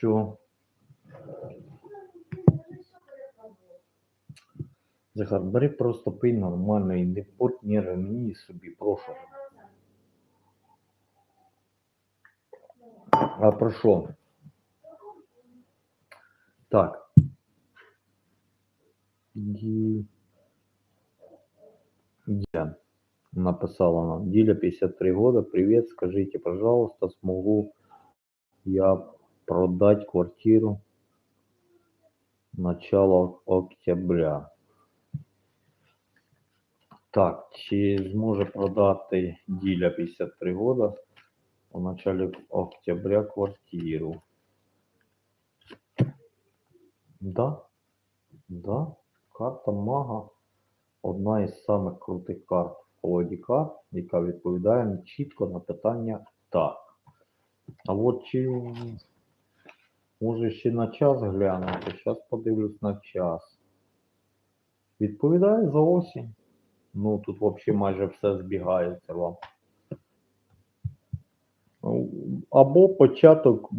Чого? Захар, бери просто пий нормально і не порт нерви мені і собі, прошу. А про що? Так. Ді... Діля написала нам. Диля, 53 года. Привет, скажите, пожалуйста, смогу я продать квартиру начала октября. Так, чи зможе продати Діля 53 года у начале октября квартиру? Да, да, карта мага одна із самих крутих карт колоді карт, яка відповідає чітко на питання так. А от чи може ще на час глянути? Зараз подивлюсь на час. Відповідає за осінь. Ну тут взагалі майже все збігається вам. Або початок